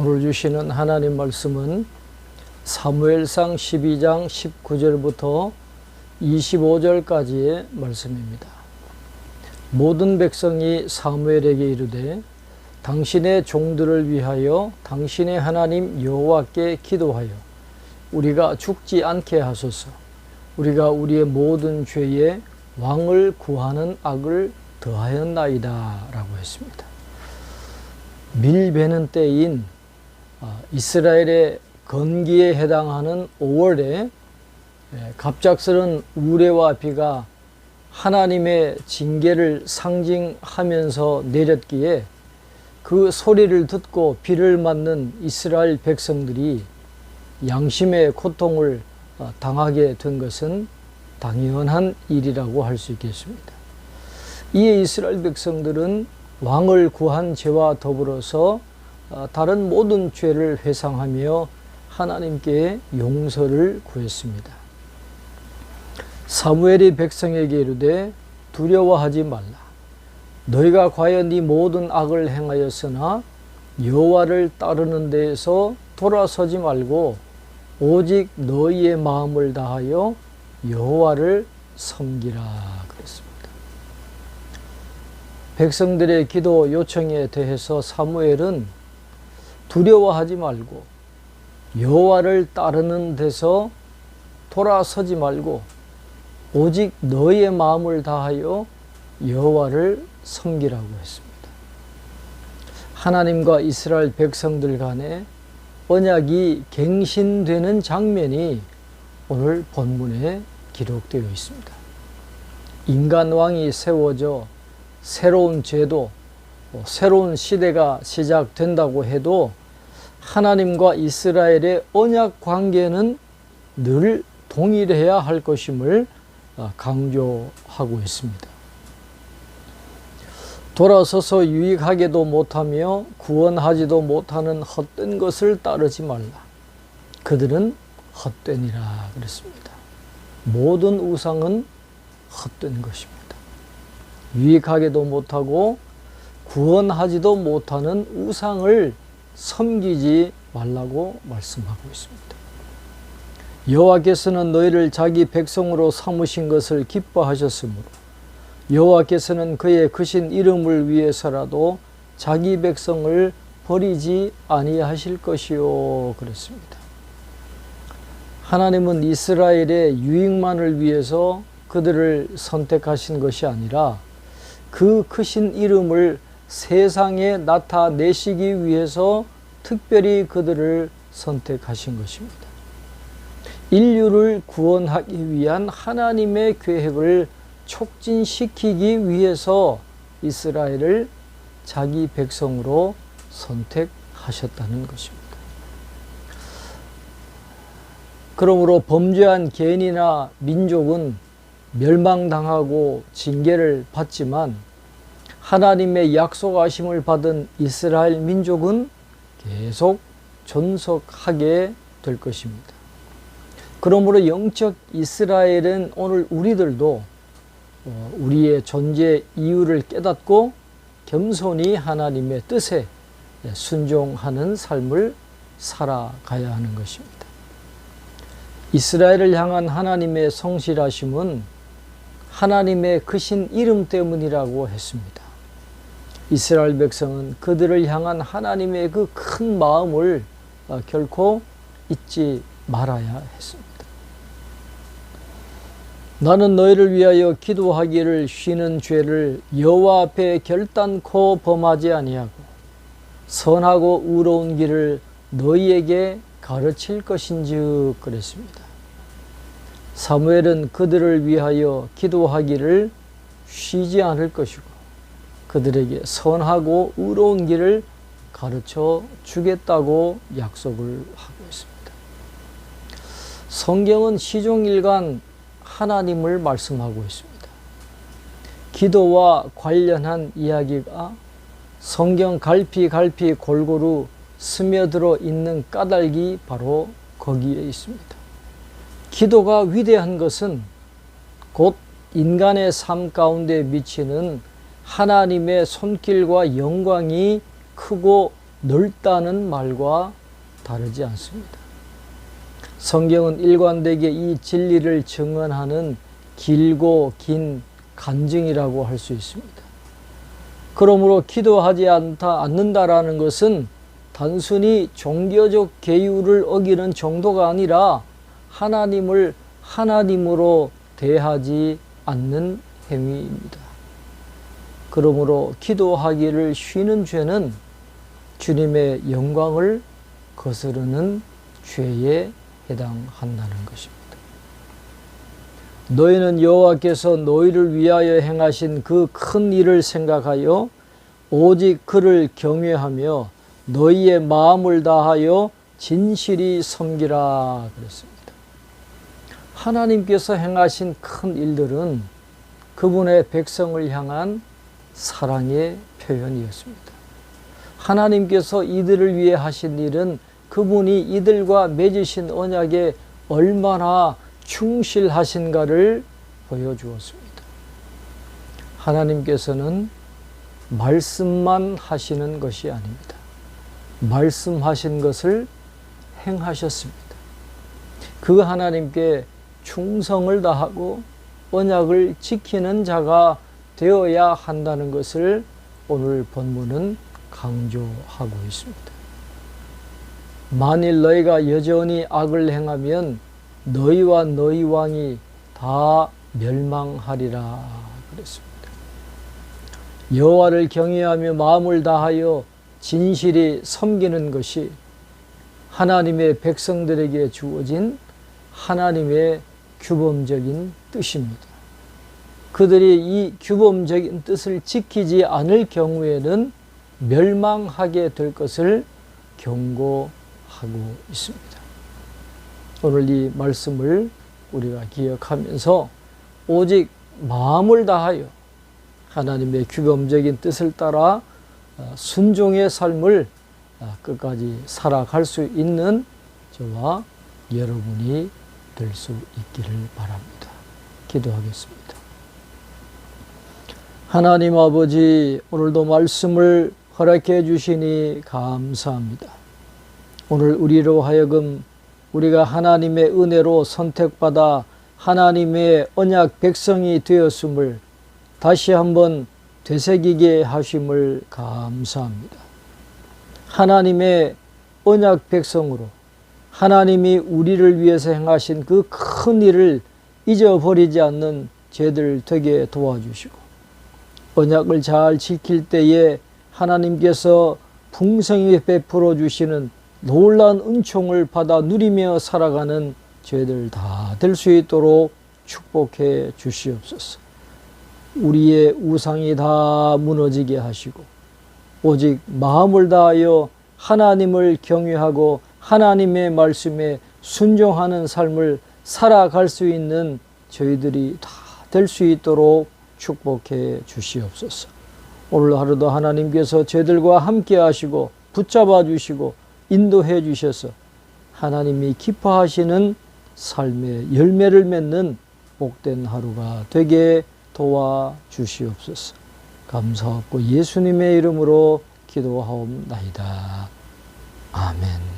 오늘 주시는 하나님 말씀은 사무엘상 12장 19절부터 25절까지의 말씀입니다. 모든 백성이 사무엘에게 이르되 당신의 종들을 위하여 당신의 하나님 여호와께 기도하여 우리가 죽지 않게 하소서. 우리가 우리의 모든 죄에 왕을 구하는 악을 더하였나이다 라고 했습니다. 밀베는 때인 아, 이스라엘의 건기에 해당하는 5월에 갑작스런 우레와 비가 하나님의 징계를 상징하면서 내렸기에 그 소리를 듣고 비를 맞는 이스라엘 백성들이 양심의 고통을 어, 당하게 된 것은 당연한 일이라고 할 수 있겠습니다. 이에 이스라엘 백성들은 왕을 구한 죄와 더불어서 어, 다른 모든 죄를 회상하며 하나님께 용서를 구했습니다. 사무엘이 백성에게 이르되 두려워하지 말라. 너희가 과연 이 모든 악을 행하였으나 여호와를 따르는 데에서 돌아서지 말고 오직 너희의 마음을 다하여 여호와를 섬기라 그랬습니다. 백성들의 기도 요청에 대해서 사무엘은 두려워하지 말고 여호와를 따르는 데서 돌아서지 말고 오직 너희의 마음을 다하여 여호와를 섬기라고 했습니다. 하나님과 이스라엘 백성들 간에 언약이 갱신되는 장면이 오늘 본문에 기록되어 있습니다. 인간 왕이 세워져 새로운 제도, 새로운 시대가 시작된다고 해도 하나님과 이스라엘의 언약 관계는 늘 동일해야 할 것임을 강조하고 있습니다. 돌아서서 유익하게도 못하며 구원하지도 못하는 헛된 것을 따르지 말라. 그들은 헛되니라 그랬습니다. 모든 우상은 헛된 것입니다. 유익하게도 못하고 구원하지도 못하는 우상을 섬기지 말라고 말씀하고 있습니다. 여호와께서는 너희를 자기 백성으로 삼으신 것을 기뻐하셨으므로 여호와께서는 그의 크신 이름을 위해서라도 자기 백성을 버리지 아니하실 것이요 그랬습니다. 하나님은 이스라엘의 유익만을 위해서 그들을 선택하신 것이 아니라 그 크신 이름을 세상에 나타내시기 위해서 특별히 그들을 선택하신 것입니다. 인류를 구원하기 위한 하나님의 계획을 촉진시키기 위해서 이스라엘을 자기 백성으로 선택하셨다는 것입니다. 그러므로 범죄한 개인이나 민족은 멸망당하고 징계를 받지만 하나님의 약속하심을 받은 이스라엘 민족은 계속 존속하게 될 것입니다. 그러므로 영적 이스라엘은 오늘 우리들도 어, 우리의 존재 이유를 깨닫고 겸손히 하나님의 뜻에 순종하는 삶을 살아가야 하는 것입니다. 이스라엘을 향한 하나님의 성실하심은 하나님의 크신 이름 때문이라고 했습니다. 이스라엘 백성은 그들을 향한 하나님의 그 큰 마음을 어, 결코 잊지 말아야 했습니다. 나는 너희를 위하여 기도하기를 쉬는 죄를 여호와 앞에 결단코 범하지 아니하고 선하고 의로운 길을 너희에게 가르칠 것인즉 그랬습니다. 사무엘은 그들을 위하여 기도하기를 쉬지 않을 것이고 그들에게 선하고 의로운 길을 가르쳐 주겠다고 약속을 하고 있습니다. 성경은 시종일관 하나님을 말씀하고 있습니다. 기도와 관련한 이야기가 성경 갈피 갈피 골고루 스며들어 있는 까닭이 바로 거기에 있습니다. 기도가 위대한 것은 곧 인간의 삶 가운데 미치는 하나님의 손길과 영광이 크고 넓다는 말과 다르지 않습니다. 성경은 일관되게 이 진리를 증언하는 길고 긴 간증이라고 할 수 있습니다. 그러므로 기도하지 않다, 않는다라는 것은 단순히 종교적 계율을 어기는 정도가 아니라 하나님을 하나님으로 대하지 않는 행위입니다. 그러므로 기도하기를 쉬는 죄는 주님의 영광을 거스르는 죄에 해당한다는 것입니다. 너희는 여호와께서 너희를 위하여 행하신 그 큰 일을 생각하여 오직 그를 경외하며 너희의 마음을 다하여 진실이 섬기라 그랬습니다. 하나님께서 행하신 큰 일들은 그분의 백성을 향한 사랑의 표현이었습니다. 하나님께서 이들을 위해 하신 일은 그분이 이들과 맺으신 언약에 얼마나 충실하신가를 보여주었습니다. 하나님께서는 말씀만 하시는 것이 아닙니다. 말씀하신 것을 행하셨습니다. 그 하나님께 충성을 다하고 언약을 지키는 자가 되어야 한다는 것을 오늘 본문은 강조하고 있습니다. 만일 너희가 여전히 악을 행하면 너희와 너희 왕이 다 멸망하리라 그랬습니다. 여호와를 경외하며 마음을 다하여 진실이 섬기는 것이 하나님의 백성들에게 주어진 하나님의 규범적인 뜻입니다. 그들이 이 규범적인 뜻을 지키지 않을 경우에는 멸망하게 될 것을 경고하고 있습니다. 오늘 이 말씀을 우리가 기억하면서 오직 마음을 다하여 하나님의 규범적인 뜻을 따라 순종의 삶을 끝까지 살아갈 수 있는 저와 여러분이 될 수 있기를 바랍니다. 기도하겠습니다. 하나님 아버지, 오늘도 말씀을 허락해 주시니 감사합니다. 오늘 우리로 하여금 우리가 하나님의 은혜로 선택받아 하나님의 언약 백성이 되었음을 다시 한번 되새기게 하심을 감사합니다. 하나님의 언약 백성으로 하나님이 우리를 위해서 행하신 그 큰 일을 잊어버리지 않는 죄들 되게 도와주시고 언약을 잘 지킬 때에 하나님께서 풍성히 베풀어 주시는 놀란 은총을 받아 누리며 살아가는 죄들 다 될 수 있도록 축복해 주시옵소서. 우리의 우상이 다 무너지게 하시고 오직 마음을 다하여 하나님을 경외하고 하나님의 말씀에 순종하는 삶을 살아갈 수 있는 저희들이 다 될 수 있도록 축복해 주시옵소서. 오늘 하루도 하나님께서 저희들과 함께 하시고 붙잡아 주시고 인도해 주셔서 하나님이 기뻐하시는 삶의 열매를 맺는 복된 하루가 되게 도와 주시옵소서. 감사하고 예수님의 이름으로 기도하옵나이다. 아멘.